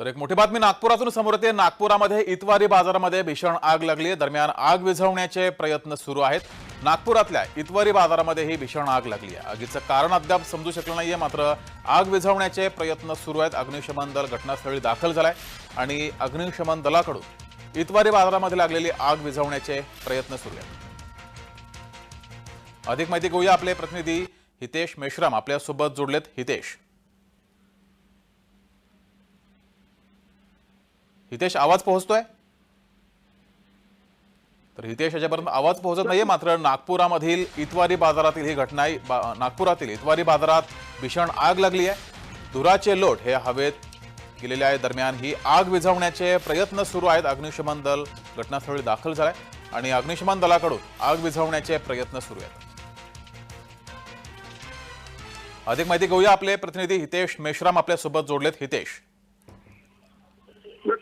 तर एक मोठी बातमी नागपुरातून समोर येते. नागपुरामध्ये इतवारी बाजारामध्ये भीषण आग लागली. आहे दरम्यान आग विझवण्याचे प्रयत्न सुरू आहेत. नागपुरातल्या इतवारी बाजारामध्ये ही भीषण आग लागली आहे. आगीचं कारण अद्याप समजू शकलं नाहीये मात्र आग विझवण्याचे प्रयत्न सुरू आहेत. अग्निशमन दल घटनास्थळी दाखल झालाय आणि अग्निशमन दलाकडून इतवारी बाजारामध्ये लागलेली आग विझवण्याचे प्रयत्न सुरू आहेत. अधिक माहिती घेऊया आपले प्रतिनिधी हितेश मेश्राम. आपल्यासोबत जोडलेत हितेश. हितेश आवाज पोहोचतोय? तर हितेश याच्यापर्यंत आवाज पोहोचत नाहीये मात्र नागपुरामधील इतवारी बाजारातील ही घटना बा- नागपुरातील इतवारी बाजारात भीषण आग लागली आहे धुराचे लोट हे हवेत गेलेले आहे. दरम्यान ही आग विझवण्याचे प्रयत्न सुरू आहेत. अग्निशमन दल घटनास्थळी दाखल झालाय आणि अग्निशमन दलाकडून आग विझवण्याचे प्रयत्न सुरू आहेत. अधिक माहिती घेऊया. आपले प्रतिनिधी हितेश मेश्राम आपल्यासोबत जोडलेत. हितेश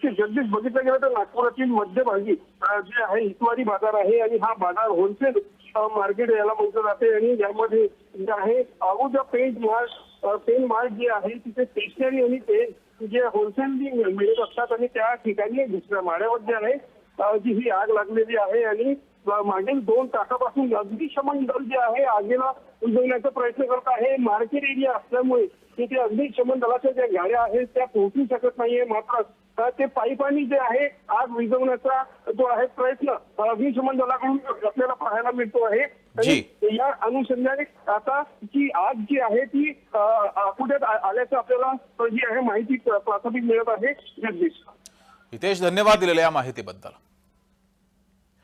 नक्कीच जगदीश बघितलं गेलं तर नागपुरातील मध्यभागी जे आहे इतवारी बाजार आहे आणि हा बाजार होलसेल मार्केट याला म्हटलं जाते. आणि यामध्ये जे आहे अगोदर पेंट मार्ट पेन मार्ट जे आहे तिथे स्टेशनरी आणि पेन जे होलसेल मिळत असतात. आणि त्या ठिकाणी दुसऱ्या माड्यावर जे आहे जी ही आग लागलेली आहे आणि मागील दोन तासापासून अग्निशमन दल जे आहे आगीला उजवण्याचा प्रयत्न करत आहे. मार्केट एरिया असल्यामुळे तिथे अग्निशमन दलाच्या ज्या गाड्या आहेत त्या पोहोचू शकत नाहीये मात्र ते पाईपानी जे आहे आग विझवण्याचा जो आहे प्रयत्न अग्निशमन दलाकडून आपल्याला पाहायला मिळतो आहे. या अनुषंगाने आता जी आग जी आहे ती आ- आल्याचं आपल्याला जी आहे माहिती प्राथमिक मिळत आहे. जगदीश. हितेश धन्यवाद दिलेल्या या माहितीबद्दल.